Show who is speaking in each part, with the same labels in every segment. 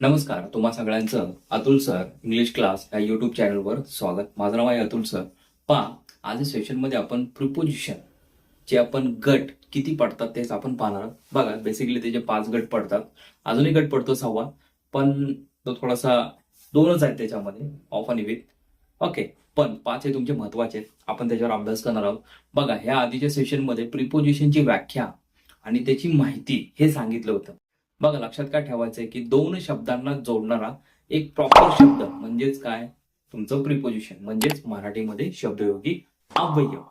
Speaker 1: नमस्कार तुम्हा सगळ्यांचं अतुल सर इंग्लिश क्लास या युट्यूब चॅनलवर स्वागत. माझं नाव आहे अतुल सर. पहा आज सेशनमध्ये आपण प्रिपोजिशन जे आपण गट किती पडतात तेच आपण पाहणार आहोत. बघा बेसिकली त्याचे पाच गट पडतात अजूनही गट पडतो सहावा पण तो थोडासा दोनच आहेत त्याच्यामध्ये ऑफ आणि विथ ओके पण पाच हे तुमचे महत्त्वाचे आहेत. आपण त्याच्यावर अभ्यास करणार आहोत. बघा ह्या आधीच्या सेशनमध्ये प्रिपोजिशनची व्याख्या आणि त्याची माहिती हे सांगितलं होतं. बघा लक्षात काय ठेवायचंय की दोन शब्दांना जोडणारा एक प्रॉपर शब्द म्हणजेच काय? तुमचं प्रिपोजिशन म्हणजेच मराठीमध्ये शब्दयोगी अवयव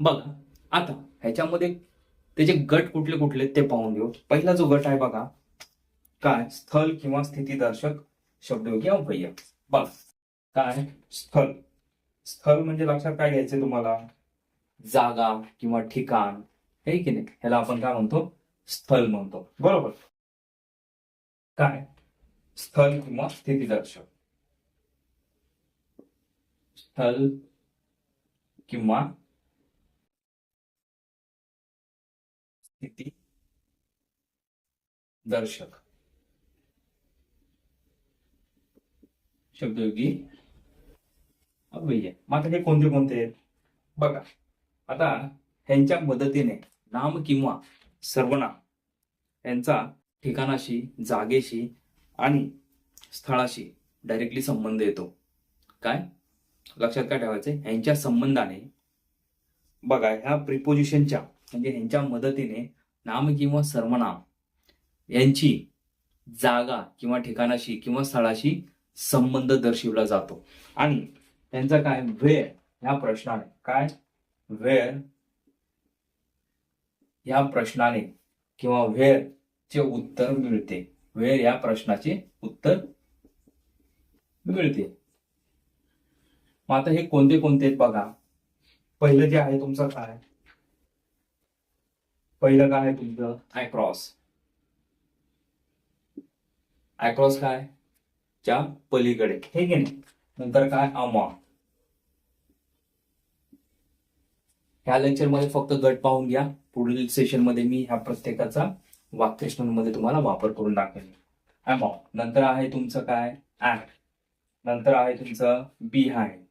Speaker 1: बघा आता ह्याच्यामध्ये त्याचे गट कुठले कुठले ते पाहून घेऊ. पहिला जो गट आहे बघा काय? स्थल किंवा स्थितीदर्शक शब्दयोगी अवयव बघ काय? स्थल. स्थल म्हणजे लक्षात काय घ्यायचंय तुम्हाला? जागा किंवा ठिकाण. हे की नाही? ह्याला आपण काय म्हणतो? स्थल म्हणतो. बरोबर? काय? स्थल किंवा स्थितीदर्शक स्थल किंवा स्थिती दर्शक. शब्दयोगी अव्यय. मात्र हे कोणते कोणते? आहेत बघा. आता ह्यांच्या मदतीने नाम किंवा सर्वनाम यांचा ठिकाणाशी जागेशी आणि स्थळाशी डायरेक्टली संबंध येतो. काय? लक्षात काय ठेवायचं यांच्या संबंधाने. बघा ह्या प्रिपोजिशनच्या म्हणजे ह्यांच्या मदतीने नाम किंवा सर्वनाम यांची जागा किंवा ठिकाणाशी किंवा स्थळाशी संबंध दर्शविला जातो. आणि त्यांचा काय? वेळ ह्या प्रश्नाने. काय? वेळ या प्रश्नाने किंवा वेळ चे उत्तर मिळते. वेळ या प्रश्नाचे उत्तर मिळते. मग आता हे कोणते कोणते आहेत बघा. पहिलं जे आहे तुमचं काय? पहिलं काय आहे तुमचं? आयक्रॉस आयक्रॉस काय? च्या पलीकडे. हे की नाही? नंतर काय? अमा. ह्या लेक्चरमध्ये फक्त गट पाहून घ्या. पुढील सेशनमध्ये मी ह्या प्रत्येकाचा वाक्यश्रमांमध्ये तुम्हाला वापर करून दाखवेल अमाउंट नंतर आहे तुमचं काय? ऍट नंतर आहे तुमचं बिहाइंड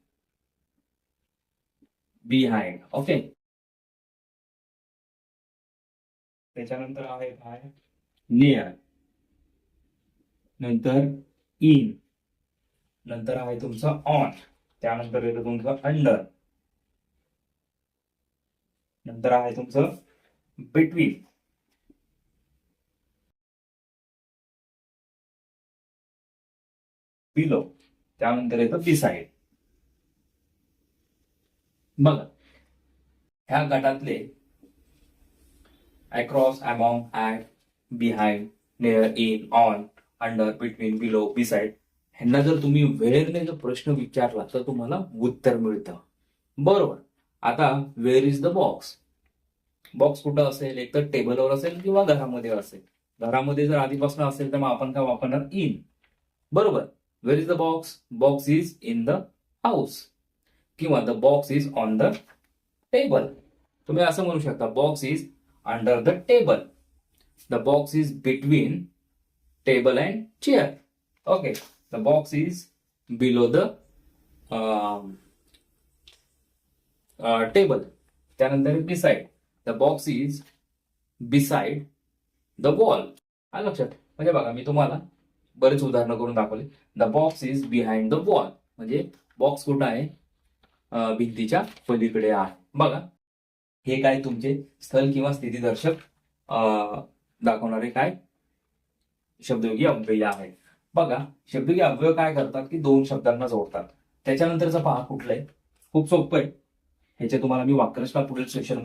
Speaker 1: बिहाइंड ओके त्याच्यानंतर आहे काय? नियर नंतर इन नंतर आहे तुमचं ऑन त्यानंतर येतं तुमचं अंडर नंतर आहे तुमचं बिटवीन बिलो त्यानंतर येतं बिसाइड बघा ह्या गटातले across among at behind near in on under between below beside ह्यांना जर तुम्ही वेळेने जर प्रश्न विचारला तर तुम्हाला उत्तर मिळतं. बरोबर. आता where is the box box कुठं असेल? एक तर टेबलवर असेल किंवा घरामध्ये असेल. घरामध्ये जर आधीपासून असेल तर मग आपण काय वापरणार? इन बरोबर. Where is the box box is in the house किंवा the box is on the table तुम्ही असं म्हणू शकता box is under the table the box is between table and chair okay the box is below the table त्यानंतर beside the box is beside the wall आलं लक्षात. म्हणजे बघा मी तुम्हाला बरेच उदाहरणं करून दाखवले. The box is behind the wall म्हणजे बॉक्स कुठं आहे? भिंतीच्या पलीकडे आहे. बघा. हे काय तुमचे स्थल किंवा स्थितीदर्शक दाखवणारे काय? शब्दयोगी अव्यय आहे बघा शब्दयोगी अव्यय काय करतात की दोन शब्दांना जोडतात. त्याच्यानंतरचा पहा कुठलं आहे. खूप सोपं आहे. ह्याचे तुम्हाला मी वाक्यरचना पुढील सेशन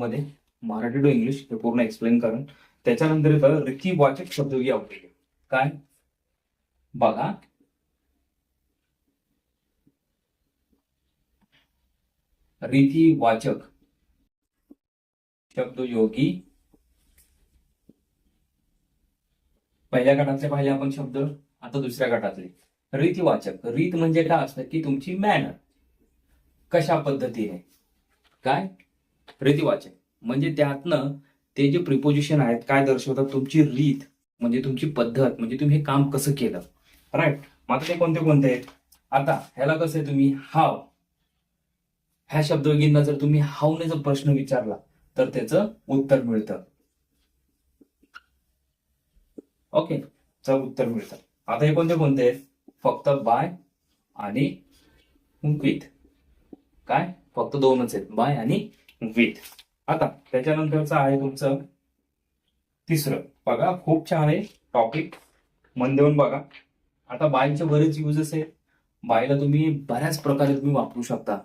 Speaker 1: मराठी टू इंग्लिश हे पूर्ण एक्सप्लेन करेन. त्याच्यानंतर येतं वाचक शब्दयोगी अव्यय काय? बघा. रीतीवाचक शब्दयोगी. पहिल्या गटातले पाहिले आपण शब्द आता दुसऱ्या गटातले. रीतीवाचक रीत म्हणजे काय असतं की तुमची मॅनर कशा पद्धतीने? काय? रीतीवाचक म्हणजे त्यातनं ते जे प्रिपोजिशन आहेत काय दर्शवतात? तुमची रीत म्हणजे तुमची पद्धत म्हणजे तुम्ही हे काम कसं केलं? राईट मग आता ते कोणते कोणते? आहेत आता ह्याला कसं आहे तुम्ही? हाव ह्या शब्दयोगींना जर तुम्ही हावने जर प्रश्न विचारला तर त्याचं उत्तर मिळतं. ओके चल उत्तर मिळतं. आता हे कोणते कोणते? आहेत फक्त बाय आणि विथ काय? फक्त दोनच आहेत. बाय आणि विथ आता त्याच्यानंतरचं आहे तुमचं तिसरं. बघा खूप छान आहे टॉपिक मन देऊन बघा. आता बायचे बरेच युजेस आहेत. बायला तुम्ही बऱ्याच प्रकारे तुम्ही वापरू शकता.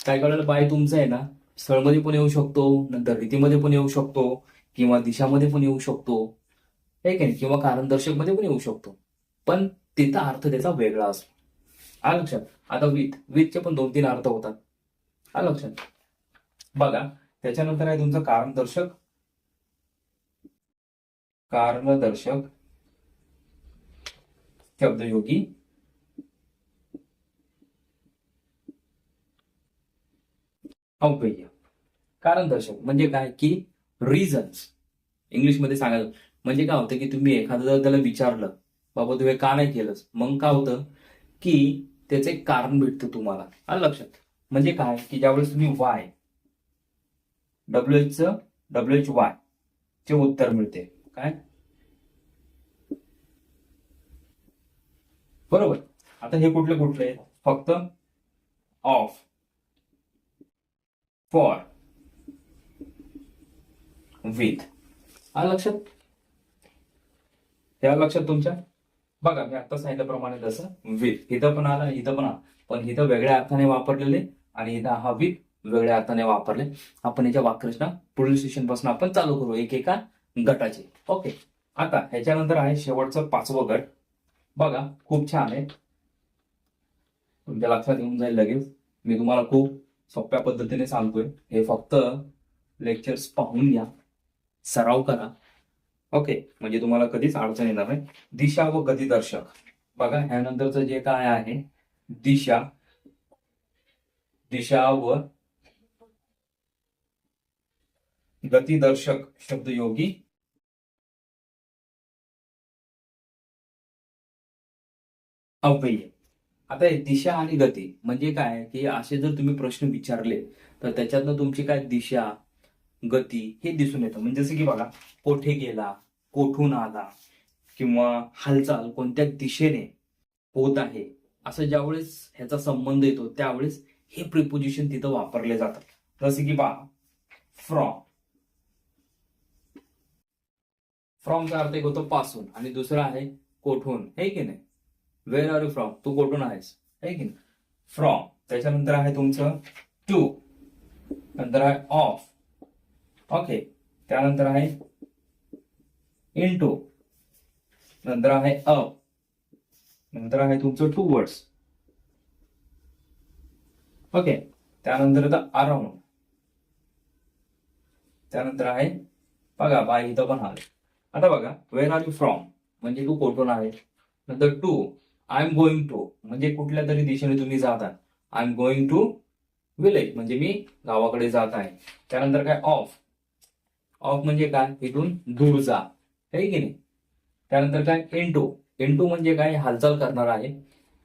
Speaker 1: काय कळलं बाय तुमचं आहे ना स्थळमध्ये पण येऊ शकतो नंतर रीतीमध्ये पण येऊ शकतो किंवा दिशामध्ये पण येऊ शकतो. ठीक आहे नाही? किंवा कारणदर्शकमध्ये पण येऊ शकतो. पण तिथं अर्थ त्याचा वेगळा असतो. आ लक्षात? आता विथ विथचे पण दोन तीन अर्थ होतात. आ लक्षात? बघा त्याच्यानंतर आहे तुमचं कारणदर्शक कारणदर्शक शब्दयोगी. अव्यय कारण दर्शक म्हणजे काय? की रिझन्स इंग्लिशमध्ये सांगायला म्हणजे काय होतं की तुम्ही एखादं जर त्याला विचारलं बाबा तू हे का नाही केलंस? मग काय होतं? की त्याचं एक कारण भेटतं तुम्हाला. आलं लक्षात. म्हणजे काय? की ज्यावेळेस तुम्ही Y W H W H Y चे उत्तर मिळते. काय? बरोबर. आता हे कुठले कुठले आहेत फक्त ऑफ फॉर विथ हा लक्षात? त्या लक्षात तुमच्या? बघा मी आता सांगितल्याप्रमाणे जसं विथ इथं पण आला इथं पण आला. पण इथं वेगळ्या अर्थाने वापरलेले आणि इथं हा विथ वेगळ्या अर्थाने वापरले. आपण याच्या वाक्यरचना पुढील सेशनपासून आपण चालू करू एकेका गटाचे. ओके आता ह्याच्यानंतर आहे शेवटचं पाचवं गट. बघा खूप छान आहे. तुमच्या लक्षात येऊन जाईल लगेच. मी तुम्हाला खूप सोप्या पद्धतीने सांगतोय. हे फक्त लेक्चर्स पाहून घ्या. सराव करा. ओके म्हणजे तुम्हाला कधीच अडचण येणार नाही. दिशा व गतिदर्शक बघा ह्यानंतरचं जे काय आहे दिशा. दिशा व गतिदर्शक शब्दयोगी अव्यय आता दिशा आणि गती म्हणजे काय? की असे जर तुम्ही प्रश्न विचारले तर त्याच्यातनं तुमची काय दिशा गती हे दिसून येतं. म्हणजे जसं की बघा कोठे गेला कोठून आला किंवा हालचाल कोणत्या दिशेने होत आहे असं ज्यावेळेस ह्याचा संबंध येतो त्यावेळेस हे प्रिपोजिशन तिथं वापरले जातात. जसं की बा फ्रॉम फ्रॉमचा अर्थ एक होतो पासून आणि दुसरा आहे कोठून. हे की नाही? वेर आर यू फ्रॉम तू कुठून आहेस? है की नाही? फ्रॉम त्याच्यानंतर आहे तुमचं टू नंतर आहे ऑफ ओके त्यानंतर आहे इन टू नंतर आहे अप नंतर आहे तुमचं टू वर्ड्स ओके त्यानंतर द अराउंड त्यानंतर आहे बघा बाय इथं पण आले. आता बघा वेर आर यू फ्रॉम म्हणजे तू कोठून आहे? नंतर to I am going to म्हणजे कुठल्या तरी दिशेने तुम्ही जात आहात. I am going to village. म्हणजे मी गावाकडे जात आहे. त्यानंतर काय? ऑफ ऑफ म्हणजे काय? इथून दूर जा. है की नाही? त्यानंतर काय? इंटू इंटू म्हणजे काय? हालचाल करणार आहे.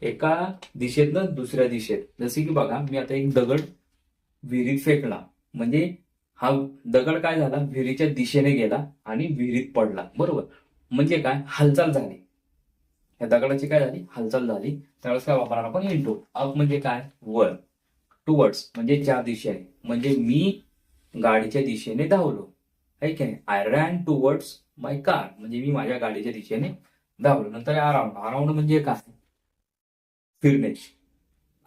Speaker 1: एका दिशेतनं दुसऱ्या दिशेत. जसे की बघा मी आता एक दगड विहिरीत फेकला. म्हणजे हा दगड काय झाला? विहिरीच्या दिशेने गेला आणि विहिरीत पडला. बरोबर? म्हणजे काय? हालचाल झाली. या दगडाची काय झाली? हालचाल झाली. त्यावेळेस काय वापरणार आपण इंटू अप म्हणजे काय? वर. टुवर्ड्स म्हणजे ज्या दिशेने. म्हणजे मी गाडीच्या दिशेने धावलो. है की नाही? I ran towards my car म्हणजे मी माझ्या गाडीच्या दिशेने धावलो. नंतर अराउंड अराउंड म्हणजे काय? फिरणे.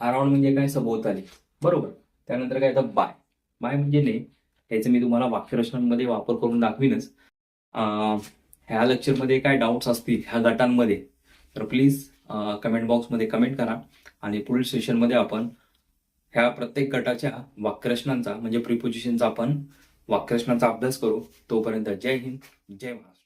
Speaker 1: अराउंड म्हणजे काय? सभोवताली. बरोबर? त्यानंतर काय? येतं बाय बाय म्हणजे नाही ह्याचं मी तुम्हाला वाक्यरचनांमध्ये वापर करून दाखवीनच. ह्या लेक्चरमध्ये काय डाऊट्स असतील? ह्या गटांमध्ये. तर प्लीज कमेंट बॉक्समध्ये कमेंट करा आणि पुढील सेशनमध्ये आपण ह्या प्रत्येक गटाच्या वाक्यरचनांचा म्हणजे प्रिपोजिशनचा आपण वाक्यरचनांचा अभ्यास करू. तोपर्यंत जय हिंद जय महाराष्ट्र.